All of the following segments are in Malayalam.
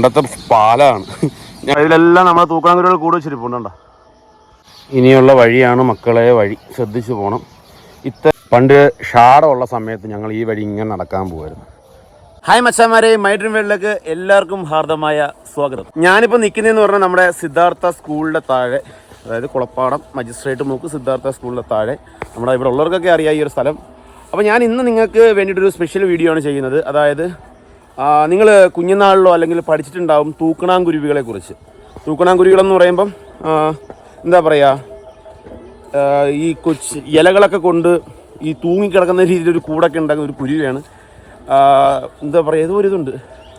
പണ്ടത്തെ പാലാണ്. ഇതിലെല്ലാം നമ്മൾ തൂക്കാങ്കുരുകൾ കൂടെ വെച്ചിരിപ്പുണ്ടോ ഇനിയുള്ള വഴിയാണ് മക്കളെ വഴി ശ്രദ്ധിച്ചു പോകണം ഇത്ത പണ്ട് ഷാടമുള്ള സമയത്ത് ഞങ്ങൾ ഈ വഴി ഇങ്ങനെ നടക്കാൻ പോകുമായിരുന്നു ഹായ് മച്ചാമാരെ മൈ ഡ്രീം വേൾഡിലേക്ക് എല്ലാവർക്കും ഹാർദമായ സ്വാഗതം. ഞാനിപ്പോൾ നിൽക്കുന്നതെന്ന് പറഞ്ഞാൽ നമ്മുടെ സിദ്ധാർത്ഥ സ്കൂളിന്റെ താഴെ അതായത് കുളപ്പാടം മജിസ്ട്രേറ്റ് മൂക്ക് സിദ്ധാർത്ഥ സ്കൂളിന്റെ താഴെ നമ്മുടെ ഇവിടെ ഉള്ളവർക്കൊക്കെ അറിയാം ഈ ഒരു സ്ഥലം. അപ്പോൾ ഞാൻ ഇന്ന് നിങ്ങൾക്ക് വേണ്ടിയിട്ടൊരു സ്പെഷ്യൽ വീഡിയോ ആണ് ചെയ്യുന്നത്. അതായത് നിങ്ങൾ കുഞ്ഞുനാളിലോ അല്ലെങ്കിൽ പഠിച്ചിട്ടുണ്ടാവും തൂക്കണാങ്കുരുവികളെ കുറിച്ച്. തൂക്കണാങ്കുരുവികളെന്ന് പറയുമ്പം എന്താ പറയുക ഈ കൊച്ച് ഇലകളൊക്കെ കൊണ്ട് ഈ തൂങ്ങിക്കിടക്കുന്ന രീതിയിലൊരു കൂടൊക്കെ ഉണ്ടാക്കുന്ന ഒരു കുരുവിയാണ്. എന്താ പറയുക ഏതോ ഒരു ഇതുണ്ട്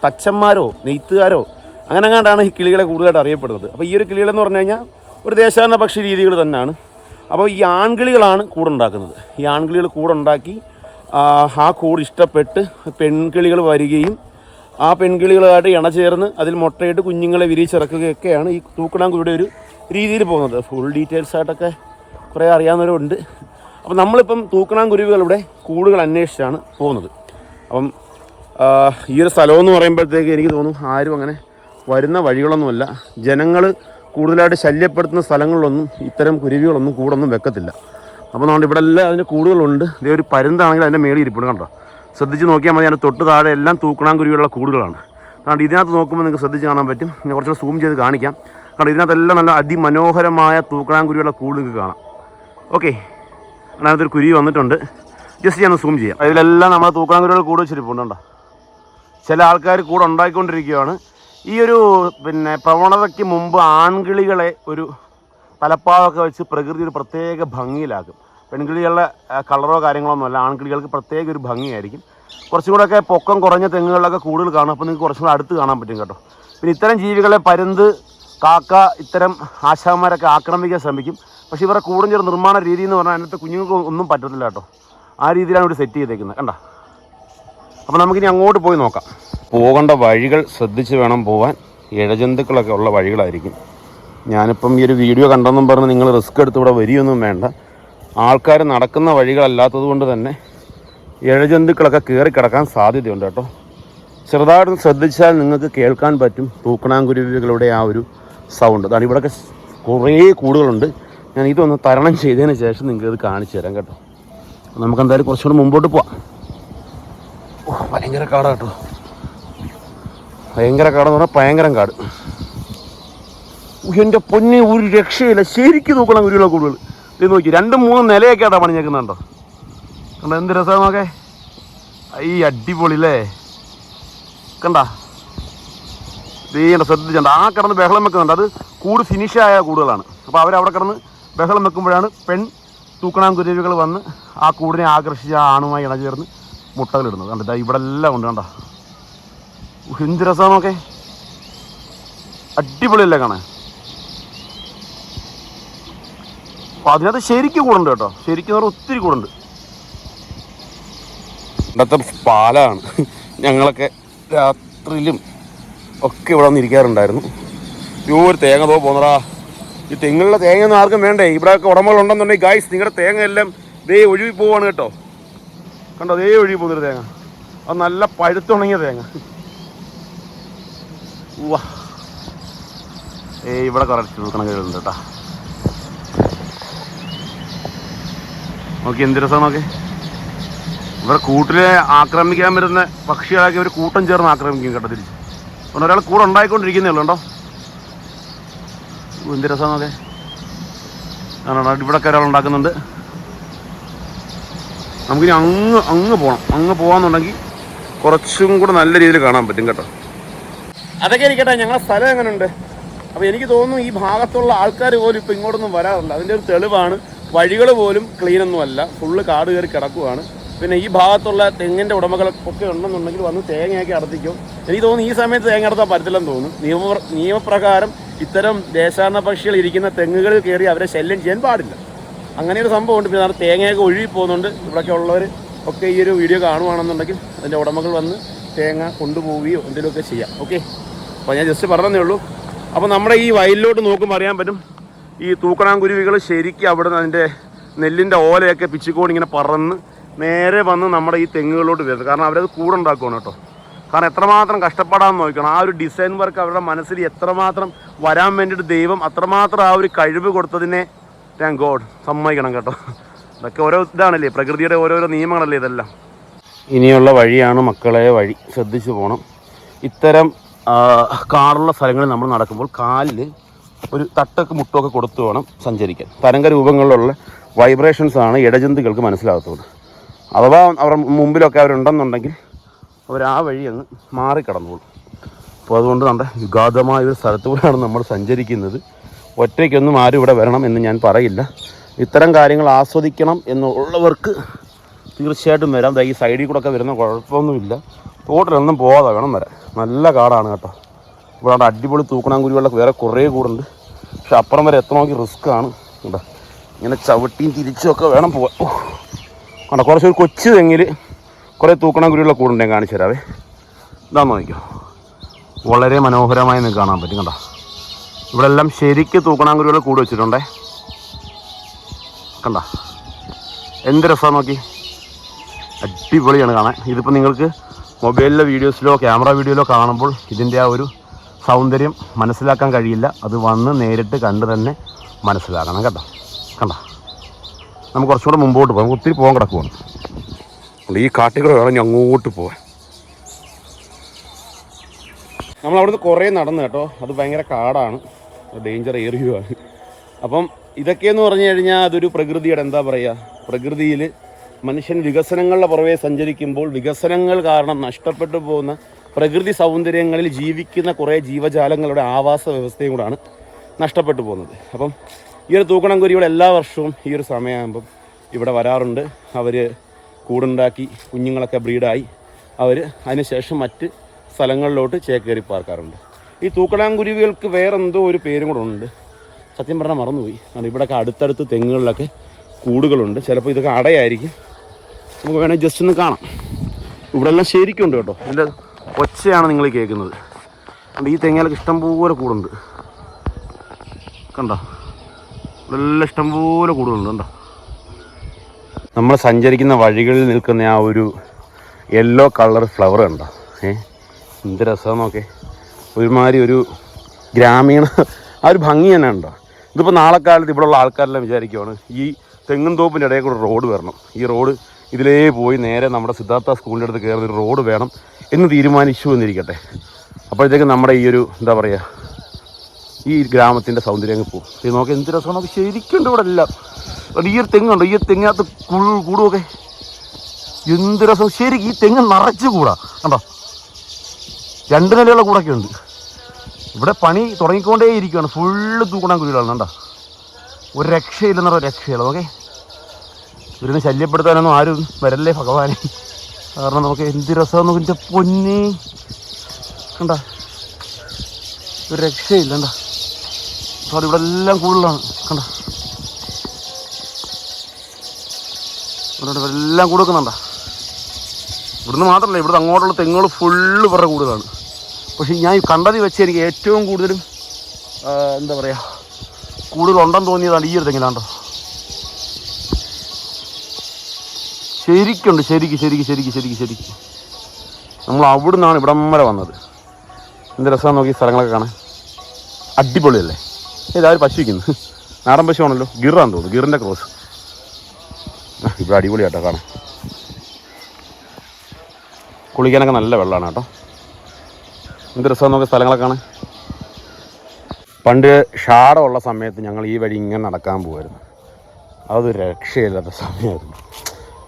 തച്ചന്മാരോ നെയ്ത്തുകാരോ അങ്ങനെ അങ്ങാണ്ടാണ് ഈ കിളികളെ കൂടുതലായിട്ട് അറിയപ്പെടുന്നത്. അപ്പോൾ ഈ ഒരു കിളികളെന്ന് പറഞ്ഞു കഴിഞ്ഞാൽ ഒരു ദേശാടന പക്ഷി രീതികൾ തന്നെയാണ്. അപ്പോൾ ഈ ആൺകിളികളാണ് കൂടുണ്ടാക്കുന്നത്. ഈ ആൺകിളികൾ കൂടുണ്ടാക്കി ആ, ആ കൂട് ഇഷ്ടപ്പെട്ട് പെൺകിളികൾ വരികയും ആ പെൺകിളികളുമായിട്ട് ഇണചേർന്ന് അതിൽ മുട്ടയിട്ട് കുഞ്ഞുങ്ങളെ വിരിച്ചിറക്കുകയൊക്കെയാണ് ഈ തൂക്കണാങ്കുരുടെ ഒരു രീതിയിൽ പോകുന്നത്. ഫുൾ ഡീറ്റെയിൽസ് ആയിട്ടൊക്കെ കുറേ അറിയാവുന്നവരുണ്ട്. അപ്പം നമ്മളിപ്പം തൂക്കണാങ്കുരുവികളുടെ കൂടുകൾ അന്വേഷിച്ചാണ് പോകുന്നത്. അപ്പം ഈ ഒരു സ്ഥലമെന്ന് പറയുമ്പോഴത്തേക്ക് എനിക്ക് തോന്നുന്നു ആരും അങ്ങനെ വരുന്ന വഴികളൊന്നുമല്ല. ജനങ്ങൾ കൂടുതലായിട്ട് ശല്യപ്പെടുത്തുന്ന സ്ഥലങ്ങളിലൊന്നും ഇത്തരം കുരുവികളൊന്നും കൂടൊന്നും വെക്കത്തില്ല. അപ്പോൾ നമ്മൾ ഇവിടെ എല്ലാം അതിന്റെ കൂടുകളുണ്ട്. ഇതേ ഒരു പരുന്താണെങ്കിൽ അതിന്റെ മേളിൽ കണ്ടോ? ശ്രദ്ധിച്ച് നോക്കിയാൽ മതി. അതിന്റെ തൊട്ട് താഴെ എല്ലാം തൂക്കണാങ്കുരുവിയുള്ള കൂടുകളാണ്. അതുകൊണ്ട് ഇതിനകത്ത് നോക്കുമ്പോൾ നിങ്ങൾക്ക് ശ്രദ്ധിച്ച് കാണാൻ പറ്റും. ഞാൻ കുറച്ചുകൂടെ സൂം ചെയ്ത് കാണിക്കാം. കാരണം ഇതിനകത്തെല്ലാം നല്ല അതിമനോഹരമായ തൂക്കണാങ്കുരുവികളുടെ കൂട് നിങ്ങൾക്ക് കാണാം. ഓക്കെ. അതിനകത്തൊരു കുരുവി വന്നിട്ടുണ്ട്. ജസ്റ്റ് ഞാൻ സൂം ചെയ്യാം. ഇതിലെല്ലാം നമ്മൾ തൂക്കണാങ്കുരുവികൾ കൂട് വെച്ചിരിപ്പുണ്ടോ ചില ആൾക്കാർ കൂടെ ഉണ്ടാക്കിക്കൊണ്ടിരിക്കുകയാണ് ഈ ഒരു പിന്നെ പ്രവണതയ്ക്ക് മുമ്പ് ആൺകിളികളെ ഒരു തലപ്പാവൊക്കെ വെച്ച് പ്രകൃതി ഒരു പ്രത്യേക ഭംഗിയിലാക്കും. പെൺകിളികളുടെ കളറോ കാര്യങ്ങളോ ഒന്നുമല്ല. ആൺകിളികൾക്ക് പ്രത്യേക ഒരു ഭംഗിയായിരിക്കും. കുറച്ചും കൂടെയൊക്കെ പൊക്കം കുറഞ്ഞ തെങ്ങുകളിലൊക്കെ കൂടുതൽ കാണും. അപ്പോൾ നിങ്ങൾക്ക് കുറച്ചും കൂടെ അടുത്ത് കാണാൻ പറ്റും കേട്ടോ. പിന്നെ ഇത്തരം ജീവികളെ പരുന്ത് കാക്ക ഇത്തരം ആശാന്മാരൊക്കെ ആക്രമിക്കാൻ ശ്രമിക്കും. പക്ഷേ ഇവരുടെ കൂടും ചെറു നിർമ്മാണ രീതി എന്ന് പറഞ്ഞാൽ അതിനകത്ത് കുഞ്ഞുങ്ങൾക്ക് ഒന്നും പറ്റത്തില്ല കേട്ടോ. ആ രീതിയിലാണ് ഇവിടെ സെറ്റ് ചെയ്തേക്കുന്നത്. കണ്ട? അപ്പോൾ നമുക്കിനി അങ്ങോട്ട് പോയി നോക്കാം. പോകേണ്ട വഴികൾ ശ്രദ്ധിച്ച് വേണം പോകാൻ ഇഴജന്തുക്കളൊക്കെ ഉള്ള വഴികളായിരിക്കും. ഞാനിപ്പം ഈ ഒരു വീഡിയോ കണ്ടെന്നും പറഞ്ഞ് നിങ്ങൾ റിസ്ക് എടുത്ത് ഇവിടെ വരികയൊന്നും വേണ്ട. ആൾക്കാർ നടക്കുന്ന വഴികളല്ലാത്തത് കൊണ്ട് തന്നെ ഇഴജന്തുക്കളൊക്കെ കയറി കിടക്കാൻ സാധ്യതയുണ്ട് കേട്ടോ. ചെറുതായിട്ട് ശ്രദ്ധിച്ചാൽ നിങ്ങൾക്ക് കേൾക്കാൻ പറ്റും തൂക്കണാങ്കുരുവികളുടെ ആ ഒരു സൗണ്ട് അതാണ് ഇവിടെയൊക്കെ കുറേ കൂടുകളുണ്ട്. ഞാൻ ഇതൊന്ന് തരണം ചെയ്തതിന് ശേഷം നിങ്ങൾക്ക് ഇത് കാണിച്ചു തരാം കേട്ടോ. നമുക്ക് എന്തായാലും കുറച്ചുകൂടെ മുമ്പോട്ട് പോവാം. ഭയങ്കര കാടാ കേട്ടോ. ഭയങ്കര കാടെന്ന് പറഞ്ഞാൽ ഭയങ്കരം കാട്. എന്റെ പൊന്നെ ഒരു രക്ഷയില്ല. ശരിക്കും നോക്കണം ഗുരുവിളെ കൂടുതൽ. ഇത് നോക്കി. രണ്ടും മൂന്നും നിലയൊക്കെ ആട്ടാ പണിഞ്ഞേക്കുന്നുണ്ടോ കണ്ടോ എന്ത് രസമാണ് നോക്കേ. ഈ അടിപൊളി അല്ലേ കണ്ട ദീണ്ട ശ്രദ്ധിച്ചുണ്ട് ആ കിടന്ന് ബഹളം വെക്കുന്നുണ്ട്. അത് കൂട് ഫിനിഷായ കൂടുകളാണ്. അപ്പോൾ അവരവിടെ കിടന്ന് ബഹളം വെക്കുമ്പോഴാണ് പെൺ തൂക്കണാങ്കുരുവികൾ വന്ന് ആ കൂടിനെ ആകർഷിച്ച് ആ ആണുമായി ഇണചേർന്ന് മുട്ടകളിടുന്നത്. കണ്ടിട്ട് ഇവിടെ എല്ലാം ഉണ്ട് കണ്ട? എന്ത് രസമാണ് നോക്കേ. അടിപൊളിയല്ലേ കാണാൻ? അപ്പോൾ അതിനകത്ത് ശരിക്കും കൂടുണ്ട് കേട്ടോ. ശരിക്കും ഒത്തിരി കൂടുണ്ട്. ഇവിടത്തെ പാലാണ് ഞങ്ങളൊക്കെ രാത്രിയിലും ഒക്കെ ഇവിടെ വന്ന് ഇരിക്കാറുണ്ടായിരുന്നു ഒരു തേങ്ങ തോ പോന്നടാ. ഈ തെങ്ങുള്ള തേങ്ങ ഒന്നും ആർക്കും വേണ്ടേ? ഇവിടെയൊക്കെ ഉടമകളുണ്ടെന്നുണ്ടെങ്കിൽ ഗായ്സ് നിങ്ങളുടെ തേങ്ങ എല്ലാം ദേ ഒഴുകി പോവാണ് കേട്ടോ. കണ്ടോ ദേ ഒഴുകി പോകുന്നൊരു തേങ്ങ. അത് നല്ല പഴുത്തുണങ്ങിയ തേങ്ങ. ഉവ്വ. ഏ ഇവിടെ കുറച്ച് നോക്കണം കേട്ടോ. നോക്കി എന്ത് രസം നോക്കി. ഇവരെ കൂട്ടിലെ ആക്രമിക്കാൻ വരുന്ന പക്ഷികളാക്കി ഒരു കൂട്ടം ചേർന്ന് ആക്രമിക്കും കേട്ടോ തിരിച്ച്. അതുകൊണ്ട് ഒരാൾ കൂടെ ഉണ്ടായിക്കൊണ്ടിരിക്കുന്നേ ഉള്ളൂ കേട്ടോ. എന്ത് രസം നോക്കെ. ആണോ ഇവിടെയൊക്കെ ഒരാൾ ഉണ്ടാക്കുന്നുണ്ട്. നമുക്കിനി അങ്ങ് അങ്ങ് പോകണം അങ്ങ് പോകാന്നുണ്ടെങ്കിൽ കുറച്ചും കൂടെ നല്ല രീതിയിൽ കാണാൻ പറ്റും കേട്ടോ. അതൊക്കെ ഇരിക്കട്ടെ ഞങ്ങളുടെ സ്ഥലം എങ്ങനെയുണ്ട് അപ്പോൾ എനിക്ക് തോന്നുന്നു ഈ ഭാഗത്തുള്ള ആൾക്കാർ പോലും ഇപ്പോൾ ഇങ്ങോട്ടൊന്നും വരാറില്ല. അതിന്റെ ഒരു തെളിവാണ്. വഴികൾ പോലും ക്ലീൻ ഒന്നുമല്ല ഫുള്ള് കാട് കയറി കിടക്കുകയാണ് പിന്നെ ഈ ഭാഗത്തുള്ള തെങ്ങിന്റെ ഉടമകളൊക്കെ ഉണ്ടെന്നുണ്ടെങ്കിൽ വന്ന് തേങ്ങയൊക്കെ അടത്തിക്കും എനിക്ക് തോന്നുന്നു ഈ സമയത്ത് തേങ്ങ അടത്താൻ പറ്റില്ലെന്ന് തോന്നുന്നു. നിയമ നിയമപ്രകാരം ഇത്തരം ദേശാടന പക്ഷികൾ ഇരിക്കുന്ന തെങ്ങുകളിൽ കയറി അവരെ ശല്യം ചെയ്യാൻ പാടില്ല. അങ്ങനെ ഒരു സംഭവം ഉണ്ട് പിന്നെ തേങ്ങയൊക്കെ ഒഴുകി പോകുന്നുണ്ട്. ഇവിടെയൊക്കെ ഉള്ളവർ ഒക്കെ ഈ ഒരു വീഡിയോ കാണുവാണെന്നുണ്ടെങ്കിൽ അതിന്റെ ഉടമകൾ വന്ന് തേങ്ങ കൊണ്ടുപോവുകയോ എന്തെങ്കിലുമൊക്കെ ചെയ്യാം. ഓക്കെ അപ്പോൾ ഞാൻ ജസ്റ്റ് പറഞ്ഞതേ ഉള്ളൂ. അപ്പോൾ നമ്മുടെ ഈ വയലിലോട്ട് നോക്കുമ്പോൾ അറിയാൻ പറ്റും. ഈ തൂക്കണാങ്കുരുവികൾ ശരിക്കും അവിടെ നിന്ന് അതിന്റെ നെല്ലിന്റെ ഓലയൊക്കെ പിച്ചിക്കോട് ഇങ്ങനെ പറന്ന് നേരെ വന്ന് നമ്മുടെ ഈ തെങ്ങുകളിലോട്ട് വരുന്നത്. കാരണം അവരത് കൂടുണ്ടാക്കുകയാണ് കേട്ടോ. കാരണം എത്രമാത്രം കഷ്ടപ്പെടാമെന്ന് നോക്കണം. ആ ഒരു ഡിസൈൻ വർക്ക് അവരുടെ മനസ്സിൽ എത്രമാത്രം വരാൻ വേണ്ടിയിട്ട് ദൈവം അത്രമാത്രം ആ ഒരു കഴിവ് കൊടുത്തതിനെ താങ്ക് ഗോഡ് സമ്മതിക്കണം കേട്ടോ. ഇതൊക്കെ ഓരോ ഇതാണല്ലേ? പ്രകൃതിയുടെ ഓരോരോ നിയമങ്ങളല്ലേ ഇതെല്ലാം? ഇനിയുള്ള വഴിയാണ് മക്കളെ വഴി ശ്രദ്ധിച്ചു പോകണം ഇത്തരം കാറുള്ള സ്ഥലങ്ങളിൽ നമ്മൾ നടക്കുമ്പോൾ കാലിൽ ഒരു തട്ടൊക്കെ മുട്ടൊക്കെ കൊടുത്തു വേണം സഞ്ചരിക്കാൻ. തരംഗ രൂപങ്ങളിലുള്ള വൈബ്രേഷൻസാണ് ഇടജന്തുക്കൾക്ക് മനസ്സിലാകത്തുള്ളൂ. അഥവാ അവർ മുമ്പിലൊക്കെ അവരുണ്ടെന്നുണ്ടെങ്കിൽ അവർ ആ വഴി അങ്ങ് മാറിക്കടന്നോളും. അപ്പോൾ അതുകൊണ്ട് നമ്മുടെ വിഘാതമായ ഒരു സ്ഥലത്തൂടെയാണ് നമ്മൾ സഞ്ചരിക്കുന്നത്. ഒറ്റയ്ക്കൊന്നും ആരും ഇവിടെ വരണം എന്ന് ഞാൻ പറയില്ല. ഇത്തരം കാര്യങ്ങൾ ആസ്വദിക്കണം എന്നുള്ളവർക്ക് തീർച്ചയായിട്ടും വരാം. ഈ സൈഡിൽ കൂടെ ഒക്കെ വരുന്ന കുഴപ്പമൊന്നുമില്ല. തോട്ടിലൊന്നും പോകാതെ വേണം വരാൻ. നല്ല കാടാണ് കേട്ടോ. ഇവിടെ അടിപൊളി തൂക്കണാങ്കുരുകളിലൊക്കെ വേറെ കുറേ കൂടുണ്ട്. പക്ഷെ അപ്പുറം വരെ എത്തണമെങ്കിൽ റിസ്ക് ആണ്. കേട്ടോ ഇങ്ങനെ ചവിട്ടിയും തിരിച്ചും ഒക്കെ വേണം പോവാൻ. കണ്ട? കുറച്ച് ഒരു കൊച്ചു തെങ്ങിൽ കുറേ തൂക്കണാങ്കുരുള്ള കൂടുണ്ട് ഞാൻ കാണിച്ചു തരാവേ. ഇതാ നോക്കിയോ വളരെ മനോഹരമായി നിങ്ങൾക്ക് കാണാൻ പറ്റും കണ്ടോ? ഇവിടെ എല്ലാം ശരിക്ക് തൂക്കണാങ്കുരുകൾ കൂട് വെച്ചിട്ടുണ്ടേ. കണ്ട? എന്ത് രസമാണ് നോക്കി. അടിപൊളിയാണ് കാണാൻ. ഇതിപ്പോൾ നിങ്ങൾക്ക് മൊബൈലിലെ വീഡിയോസിലോ ക്യാമറ വീഡിയോയിലോ കാണുമ്പോൾ ഇതിന്റെ ആ ഒരു സൗന്ദര്യം മനസ്സിലാക്കാൻ കഴിയില്ല. അത് വന്ന് നേരിട്ട് കണ്ട് തന്നെ മനസ്സിലാക്കണം കേട്ടോ. കണ്ട? നമുക്ക് കുറച്ചുകൂടെ മുമ്പോട്ട് പോകാം. ഒത്തിരി പോകാൻ കിടക്കുവാണ്. ഈ കാട്ടുകൾ വേണം അങ്ങോട്ട് പോകാൻ. നമ്മൾ അവിടുന്ന് കുറേ നടന്നു കേട്ടോ. അത് ഭയങ്കര കാടാണ്. ഡേഞ്ചർ ഏറിയുമാണ് അപ്പം ഇതൊക്കെയെന്ന് പറഞ്ഞു കഴിഞ്ഞാൽ അതൊരു പ്രകൃതിയുടെ എന്താ പറയുക? പ്രകൃതിയിൽ മനുഷ്യൻ വികസനങ്ങളുടെ പുറവേ സഞ്ചരിക്കുമ്പോൾ വികസനങ്ങൾ കാരണം നഷ്ടപ്പെട്ടു പോകുന്ന പ്രകൃതി സൗന്ദര്യങ്ങളിൽ ജീവിക്കുന്ന കുറേ ജീവജാലങ്ങളുടെ ആവാസ വ്യവസ്ഥയും കൂടാണ് നഷ്ടപ്പെട്ടു പോകുന്നത്. അപ്പം ഈ ഒരു തൂക്കണം കുരികൾ എല്ലാ വർഷവും ഈ ഒരു സമയമാകുമ്പം ഇവിടെ വരാറുണ്ട്. അവർ കൂടുണ്ടാക്കി കുഞ്ഞുങ്ങളൊക്കെ ബ്രീഡായി അവർ അതിനുശേഷം മറ്റ് സ്ഥലങ്ങളിലോട്ട് ചേക്കേറി പാർക്കാറുണ്ട്. ഈ തൂക്കണാങ്കുരുവികൾക്ക് വേറെ എന്തോ ഒരു പേരും കൂടെ ഉണ്ട്. സത്യം പറഞ്ഞാൽ മറന്നുപോയി. കാരണം ഇവിടെയൊക്കെ അടുത്തടുത്ത് തെങ്ങുകളിലൊക്കെ കൂടുകളുണ്ട്. ചിലപ്പോൾ ഇതൊക്കെ അടയായിരിക്കും. നമുക്ക് വേണമെങ്കിൽ ജസ്റ്റ് ഒന്ന് കാണാം. ഇവിടെ എല്ലാം ശരിക്കും ഉണ്ട് കേട്ടോ. ഇതിന്റെ ഒച്ചയാണ് നിങ്ങൾ കേൾക്കുന്നത്. അതുകൊണ്ട് ഈ തെങ്ങയിലൊക്കെ ഇഷ്ടംപോലെ കൂടുണ്ട്. കണ്ടോ? നല്ല ഇഷ്ടംപോലെ കൂടുന്നുണ്ട് കണ്ടോ? നമ്മൾ സഞ്ചരിക്കുന്ന വഴികളിൽ നിൽക്കുന്ന ആ ഒരു യെല്ലോ കളർ ഫ്ലവർ കണ്ടോ? ഏ എന്ത് രസം നോക്കേ. ഒരുമാതിരി ഒരു ഗ്രാമീണ ആ ഒരു ഭംഗി തന്നെ ഉണ്ടോ ഇതിപ്പോൾ നാളെ കാലത്ത് ഇവിടെയുള്ള ആൾക്കാരെല്ലാം വിചാരിക്കുവാണ് ഈ തെങ്ങും തോപ്പിന്റെ ഇടയിൽ കൂടെ റോഡ് വരണം. ഈ റോഡ് ഇതിലേ പോയി നേരെ നമ്മുടെ സിദ്ധാർത്ഥ സ്കൂളിന്റെ അടുത്ത് കയറുന്ന ഒരു റോഡ് വേണം എന്ന് തീരുമാനിച്ചു എന്നിരിക്കട്ടെ. അപ്പോഴത്തേക്ക് നമ്മുടെ ഈ ഒരു എന്താ പറയുക ഈ ഗ്രാമത്തിന്റെ സൗന്ദര്യം അങ്ങ് പോകും. ഇത് നോക്കി എന്ത് രസമാണ്. നമുക്ക് ശരിക്കും ഇവിടെ എല്ലാം. ഈ ഒരു തെങ്ങുണ്ട്? ഈ തെങ്ങിനകത്ത് കുഴു കൂടുമൊക്കെ എന്ത് രസം. ശരിക്കും ഈ തെങ്ങ് നിറച്ച് കൂടാ. കണ്ടോ? രണ്ട് നിലയുള്ള കൂടൊക്കെ ഉണ്ട്. ഇവിടെ പണി തുടങ്ങിക്കൊണ്ടേ ഇരിക്കുകയാണ് ഫുള്ള് തൂക്കണം കുഴികളാണ്. കണ്ടോ? ഒരു രക്ഷയില്ലെന്നുള്ള രക്ഷയില്ല. നോക്കേ. ഇവരിന്ന് ശല്യപ്പെടുത്താനൊന്നും ആരും വരല്ലേ ഭഗവാനെ? കാരണം നമുക്ക് എന്ത് രസമാണ് ഇതിന്റെ പൊന്നി. കണ്ട? ഒരു രക്ഷയില്ല കണ്ട? സോറി ഇവിടെ എല്ലാം കൂടുതലാണ് കണ്ട? ഇവിടെ എല്ലാം കൊടുക്കുന്നുണ്ട ഇവിടുന്ന് മാത്രമല്ല ഇവിടുന്ന് അങ്ങോട്ടുള്ള തെങ്ങുകൾ ഫുള്ള് ഇവരുടെ കൂടുതലാണ്. പക്ഷേ ഞാൻ ഈ കണ്ടതിൽ വെച്ച് എനിക്ക് ഏറ്റവും കൂടുതലും എന്താ പറയുക കൂടുതൽ ഉണ്ടെന്ന് തോന്നിയതാണ് ഈ ഒരു തെങ്ങിലാണ്ടോ ശരിക്കുണ്ട് ശരിക്ക് ശരിക്ക് ശരിക്ക് ശരിക്ക് ശരിക്ക്. നമ്മൾ അവിടെ നിന്നാണ് ഇവിടം വരെ വന്നത്. എന്ത് രസമാണ് നോക്കി സ്ഥലങ്ങളൊക്കെ കാണാൻ. അടിപൊളിയല്ലേ? ഏതാ പശു വയ്ക്കുന്നു നാടൻ പശു ആണല്ലോ ഗിറാന്ന് തോന്നുന്നു ഗിറിന്റെ ക്രോസ്. ഇവിടെ അടിപൊളിയാട്ടോ കാണാൻ. കുളിക്കാനൊക്കെ നല്ല വെള്ളമാണ് കേട്ടോ. എന്ത് രസമാണ് നോക്കി സ്ഥലങ്ങളൊക്കെ കാണാൻ. പണ്ട് ഷാടമുള്ള സമയത്ത് ഞങ്ങൾ ഈ വഴി ഇങ്ങനെ നടക്കാൻ പോകുമായിരുന്നു അതൊരു രക്ഷയില്ലാത്ത സമയമായിരുന്നു.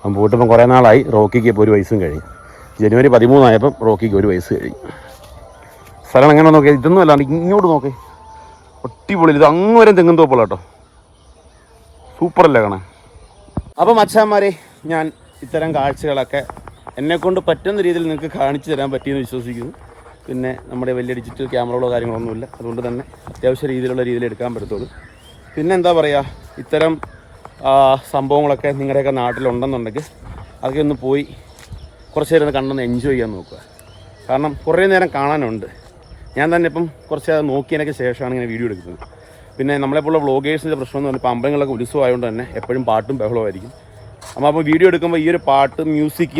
പോയിട്ടിപ്പം കുറേ നാളായി റോക്കിക്ക് ഇപ്പോൾ ഒരു വയസ്സും കഴിഞ്ഞു. ജനുവരി പതിമൂന്നായപ്പം റോക്കിക്ക് ഒരു വയസ്സ് കഴിഞ്ഞു. സ്ഥലം എങ്ങനെ നോക്കിയാൽ ഇതൊന്നും അല്ലാണ്ട് ഇങ്ങോട്ട് നോക്കി. ഒട്ടിപൊളി ഇത് അങ്ങ് വരെ തെങ്ങും തോപ്പുള്ള കേട്ടോ. സൂപ്പറല്ലേ കാണാൻ. അപ്പം അച്ഛന്മാരെ ഞാൻ ഇത്തരം കാഴ്ചകളൊക്കെ എന്നെക്കൊണ്ട് പറ്റുന്ന രീതിയിൽ നിങ്ങൾക്ക് കാണിച്ചു തരാൻ പറ്റിയെന്ന് വിശ്വസിക്കുന്നു. പിന്നെ നമ്മുടെ വലിയ ഡിജിറ്റൽ ക്യാമറകളോ കാര്യങ്ങളൊന്നുമില്ല അതുകൊണ്ട് തന്നെ അത്യാവശ്യ രീതിയിലുള്ള രീതിയിൽ എടുക്കാൻ പറ്റത്തുള്ളൂ. പിന്നെ എന്താ പറയുക ഇത്തരം സംഭവങ്ങളൊക്കെ നിങ്ങളുടെയൊക്കെ നാട്ടിലുണ്ടെന്നുണ്ടെങ്കിൽ അതൊക്കെ ഒന്ന് പോയി കുറച്ച് നേരം കണ്ടൊന്ന് എൻജോയ് ചെയ്യാൻ നോക്കുക. കാരണം കുറേ നേരം കാണാനുണ്ട്. ഞാൻ തന്നെ ഇപ്പം കുറച്ച് അത് നോക്കിയതിനൊക്കെ ശേഷമാണ് ഇങ്ങനെ വീഡിയോ എടുക്കുന്നത്. പിന്നെ നമ്മളെപ്പോലുള്ള വ്ളോഗേഴ്സിന്റെ പ്രശ്നം എന്ന് പറഞ്ഞാൽ അമ്പലങ്ങളൊക്കെ ഉത്സവമായതുകൊണ്ട് തന്നെ എപ്പോഴും പാട്ടും ബഹളമായിരിക്കും അപ്പോൾ അപ്പോൾ വീഡിയോ എടുക്കുമ്പോൾ ഈ ഒരു പാട്ട് മ്യൂസിക്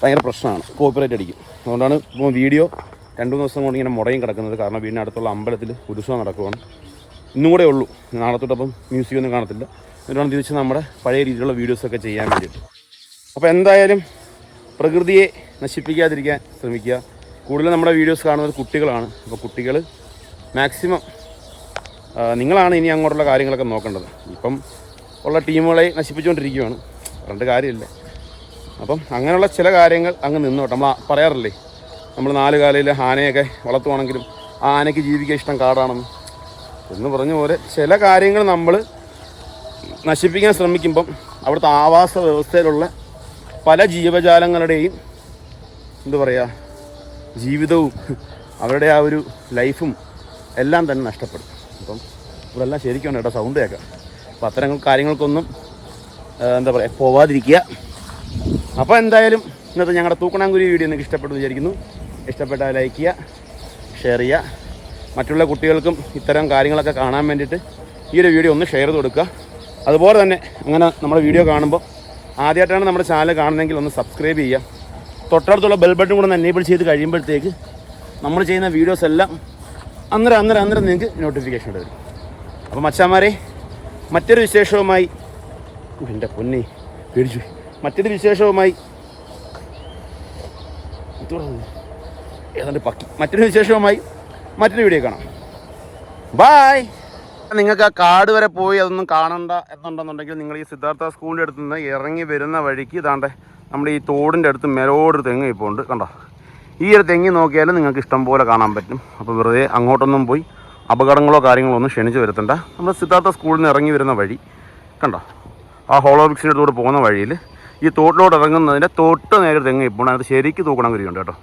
ഭയങ്കര പ്രശ്നമാണ്. കോപ്പിറൈറ്റ് അടിക്കും. അതുകൊണ്ടാണ് ഇപ്പോൾ വീഡിയോ രണ്ട് മൂന്ന് ദിവസം കൊണ്ട് ഇങ്ങനെ മുടയും കിടക്കുന്നത്. കാരണം വീടിനടുത്തുള്ള അമ്പലത്തിൽ ഉത്സവം നടക്കുവാണ്. ഇന്നും കൂടെ ഉള്ളൂ. നാളെ തൊട്ടപ്പം മ്യൂസിക് ഒന്നും കാണത്തില്ല. എന്നിട്ടാണ് തിരിച്ച് നമ്മുടെ പഴയ രീതിയിലുള്ള വീഡിയോസൊക്കെ ചെയ്യാൻ വേണ്ടിയിട്ട്. അപ്പോൾ എന്തായാലും പ്രകൃതിയെ നശിപ്പിക്കാതിരിക്കാൻ ശ്രമിക്കുക. കൂടുതലും നമ്മുടെ വീഡിയോസ് കാണുന്നത് കുട്ടികളാണ്. അപ്പോൾ കുട്ടികൾ മാക്സിമം നിങ്ങളാണ് ഇനി അങ്ങോട്ടുള്ള കാര്യങ്ങളൊക്കെ നോക്കേണ്ടത്. ഇപ്പം ഉള്ള ടീമുകളെ നശിപ്പിച്ചുകൊണ്ടിരിക്കുകയാണ് രണ്ട് കാര്യമില്ല. അപ്പം അങ്ങനെയുള്ള ചില കാര്യങ്ങൾ അങ്ങ് നിന്നോട്ടെ. നമ്മൾ പറയാറില്ലേ നമ്മൾ നാല് കാലയിൽ ആനയൊക്കെ വളർത്തുവാണെങ്കിലും ആ ആനയ്ക്ക് ജീവിക്കാൻ ഇഷ്ടം കാടാണെന്ന്. എന്ന് പറഞ്ഞ പോലെ ചില കാര്യങ്ങൾ നമ്മൾ നശിപ്പിക്കാൻ ശ്രമിക്കുമ്പം അവിടുത്തെ ആവാസ വ്യവസ്ഥയിലുള്ള പല ജീവജാലങ്ങളുടെയും എന്താ പറയുക ജീവിതവും അവരുടെ ആ ഒരു ലൈഫും എല്ലാം തന്നെ നഷ്ടപ്പെടും. അപ്പം ഇവിടെല്ലാം ശരിക്കും കേട്ടോ സൗണ്ട് കേൾക്കാം. അപ്പോൾ അത്തരം കാര്യങ്ങൾക്കൊന്നും എന്താ പറയുക പോവാതിരിക്കുക. അപ്പോൾ എന്തായാലും ഇന്നത്തെ ഞങ്ങളുടെ തൂക്കണാങ്കുരി വീഡിയോ നിങ്ങൾക്ക് ഇഷ്ടപ്പെട്ടു വിചാരിക്കുന്നു. ഇഷ്ടപ്പെട്ടാൽ ലൈക്ക് ചെയ്യുക ഷെയർ ചെയ്യുക. മറ്റുള്ള കുട്ടികൾക്കും ഇത്തരം കാര്യങ്ങളൊക്കെ കാണാൻ വേണ്ടിയിട്ട് ഈ ഒരു വീഡിയോ ഒന്ന് ഷെയർ ചെയ്ത് കൊടുക്കുക. അതുപോലെ തന്നെ അങ്ങനെ നമ്മുടെ വീഡിയോ കാണുമ്പോൾ ആദ്യമായിട്ടാണ് നമ്മുടെ ചാനൽ കാണുന്നതെങ്കിൽ ഒന്ന് സബ്സ്ക്രൈബ് ചെയ്യുക. തൊട്ടടുത്തുള്ള ബെൽ ബട്ടൺ കൂടെ ഒന്ന് എനേബിൾ ചെയ്ത് കഴിയുമ്പോഴത്തേക്ക് നമ്മൾ ചെയ്യുന്ന വീഡിയോസ് എല്ലാം അന്നേരം അന്നേരം അന്നേരം നിങ്ങൾക്ക് നോട്ടിഫിക്കേഷൻ വരും അപ്പോൾ മച്ചാമാരെ മറ്റൊരു വിശേഷവുമായി എന്റെ പൊന്നെ പേടിച്ചു മറ്റൊരു വിശേഷവുമായി? ഏതാണ്ട് പക്കി. മറ്റൊരു വിശേഷവുമായി മറ്റൊരു വീഡിയോ കാണാം. ബായ് നിങ്ങൾക്ക് ആ കാട് വരെ പോയി അതൊന്നും കാണണ്ട എന്നുണ്ടെന്നുണ്ടെങ്കിൽ നിങ്ങൾ ഈ സിദ്ധാർത്ഥ സ്കൂളിന്റെ അടുത്ത് നിന്ന് ഇറങ്ങി വരുന്ന വഴിക്ക് ഇതാണ്ട് നമ്മുടെ ഈ തോടിന്റെ അടുത്ത് മെലോട് തെങ്ങ് ഇപ്പോൾ ഉണ്ട്. കണ്ടോ? ഈ ഒരു തെങ്ങി നോക്കിയാലും നിങ്ങൾക്ക് ഇഷ്ടം പോലെ കാണാൻ പറ്റും. അപ്പോൾ വെറുതെ അങ്ങോട്ടൊന്നും പോയി അപകടങ്ങളോ കാര്യങ്ങളോ ഒന്നും ക്ഷണിച്ച് വരുത്തണ്ട. നമ്മൾ സിദ്ധാർത്ഥ സ്കൂളിൽ നിന്ന് ഇറങ്ങി വരുന്ന വഴി കണ്ടോ? ആ ഹോളോബിക്സിന്റെ അടുത്തൂടെ പോകുന്ന വഴിയിൽ ഈ തോട്ടിലോട്ട് ഇറങ്ങുന്നതിന്റെ തൊട്ട് നേരെ തെങ്ങ് ഇപ്പോൾ അത് ശരിക്ക് തൂക്കണം കരുതിയുണ്ട് കേട്ടോ.